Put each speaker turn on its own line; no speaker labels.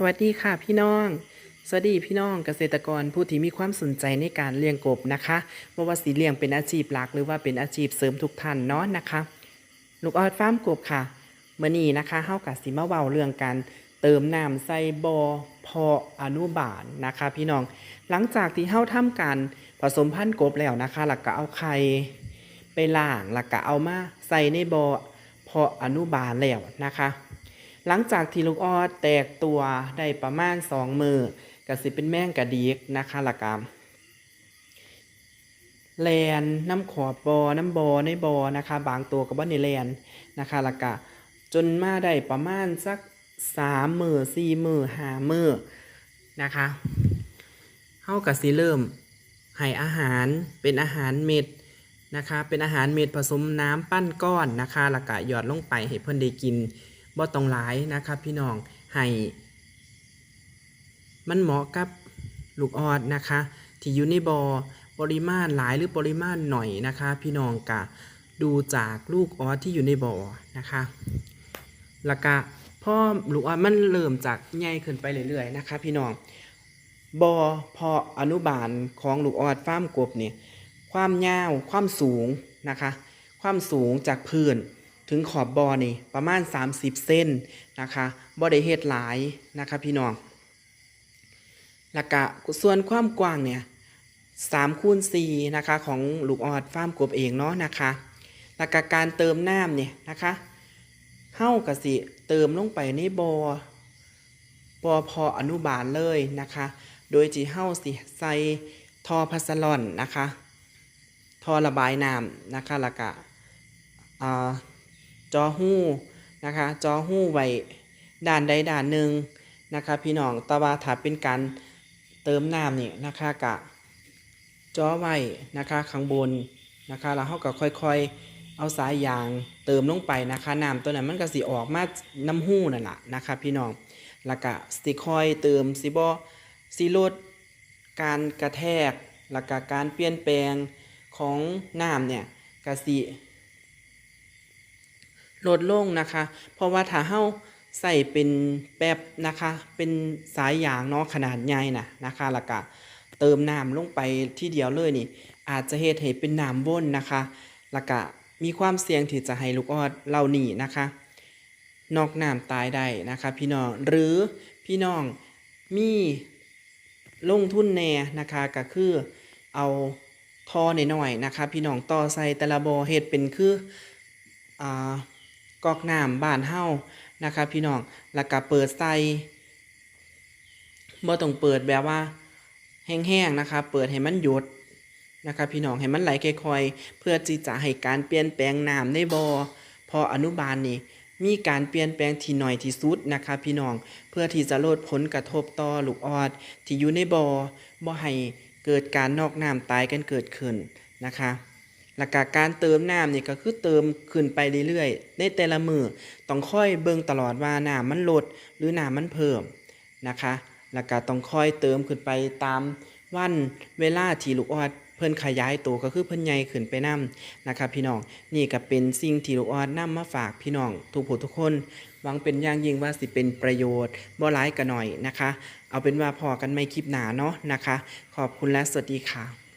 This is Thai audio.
สวัสดีค่ะพี่น้อง สวัสดีพี่น้องเกษตรกรผู้ที่มีความสนใจในการเลี้ยงกบนะคะไม่ว่าสีเลี้ยงเป็นอาชีพหลักหรือว่าเป็นอาชีพเสริมทุกท่านเนาะนะคะ ลูกออดฟาร์มกบค่ะเมื่อนี้นะคะเฮากับสิมาเวาเรื่องการเติมน้ำใส่บอพออนุบาลนะคะ พี่น้อง หลังจากที่เฮาทำการผสมพันธุ์กบแล้วนะคะแล้วก็เอาไข่ไปล้างแล้วก็เอามาใส่ในบอพออนุบาลแล้วนะคะ หลังจากที่ลูกออดแตกตัวได้ประมาณสองมือก็สิเป็นแม่งกระดีกนะคะละกามแลนน้ำขอบบอน้ำบอในบอนะคะ บางตัวก็บ่ในแลนนะคะละกะจนมาได้ประมาณสักสามมือสี่มือห้ามือนะคะเฮากับสิเริ่มให้อาหารเป็นอาหารเม็ดนะคะ เป็นอาหารเม็ดผสมน้ำปั้นก้อนนะคะล้วก็หยอดลงไปให้เพิ่นได้กิน บ่ต้องหลายนะครับพี่น้องให้มันเหมาะกับลูกออดนะคะ ที่อยู่ในบอ่อปริมาณหลายหรือปริมาณหน่อยนะคะ พี่น้องกะดูจากลูกออดที่อยู่ในบ่อนะคะแล้วก็พ่อลูกออดมันเริ่มจากใหญ่ขึ้นไปเรื่อยๆนะคะ พี่น้องบอ่อพออนุบาลของลูกออดฟ้ามกบเนี่ยความยาวความสูงนะคะ ความสูงจากพื้น ถึงขอบบอนี่ประมาณ 30 เส้นนะคะบ่ได้เฮ็ดหลายนะคะพี่น้องแล้วก็ส่วนความกว้างเนี่ย3คูณ4นะคะของลูกออดฟาร์มกบเองเนาะนะคะแล้วก็การเติมน้ำเนี่ยนะคะเฮ้ากะสิเติมลงไปในบอบอพออนุบาลเลยนะคะ โดยจีเฮ้าสิใส่ทอพัสลอนนะคะ ทอระบายน้ำนะคะแล้วก็อ่า จอหู้นะคะ จอหู้ไว้ด้านใดด้านหนึ่งนะคะ พี่น้องตะว่าถ้าเป็นการเติมน้ำนี่นะคะกะจอไว้นะคะข้างบนนะคะแล้วเขาก็ค่อยๆ เอาสายยางเติมลงไปนะคะน้ำตัวนั้นมันก็สิออกมาน้ำหู้นั่นแหละนะคะ พี่น้องแล้วก็สิคอยเติมสิบอสิลดการกระแทกแล้วก็การเปลี่ยนแปลงของน้ำเนี่ยกะสิ ลดลงนะคะ เพราะว่าถ้าเฮาใส่เป็นแป๊บนะคะ เป็นสายยางเนาะขนาดใหญ่นะนะคะแล้วก็เติมน้ำลงไปที่เดียวเลยนี่ อาจจะเฮ็ดให้เป็นน้ำวนนะคะแล้วก็มีความเสี่ยงที่จะให้ลูกออดเหล่านี้นะคะนอกน้ำตายได้นะคะพี่น้องหรือพี่น้องมีลงทุนแน่นะคะก็คือเอาทอหน่อยๆนะคะ พี่น้องต่อใส่แต่ละบอเฮ็ดเป็นคืออ่า กอกน้ำบ้านเฮานะคะพี่น้องแล้วก็เปิดใส่บ่ต้องเปิดแบบว่าแห้งๆนะคะเปิดให้มันหยุดนะคะพี่น้องให้มันไหลค่อยๆเพื่อที่จะให้การเปลี่ยนแปลงน้ำในบ่อพออนุบาลนี่มีการเปลี่ยนแปลงที่หน่อยที่สุดนะคะพี่น้องเพื่อที่จะลดผลกระทบต่อลูกออด ที่อยู่ในบ่อบ่ให้เกิดการนอกน้ำตายกันเกิดขึ้นนะคะ หลักการเติมน้ำนี่ก็คือเติมขึ้นไปเรื่อยๆ ในแต่ละมือต้องค่อยเบิ่งตลอดว่าน้ำมันลดหรือน้ำมันเพิ่มนะคะแล้วก็ต้องค่อยเติมขึ้นไปตามวันเวลาที่ลูกออดเพิ่นขยายตัวก็คือเพิ่นใหญ่ขึ้นไปนํนะคะพี่น้องนี่ก็เป็นสิ่งที่ลูกออดนำมาฝากพี่น้องทุกผู้ทุกคนหวังเป็นอย่างยิ่งว่าสิเป็นประโยชน์บ่ร้ายกันหน่อยนะคะ เอาเป็นว่าพอกันไม่คลิปหนาเนาะนะคะ ขอบคุณและสวัสดีค่ะ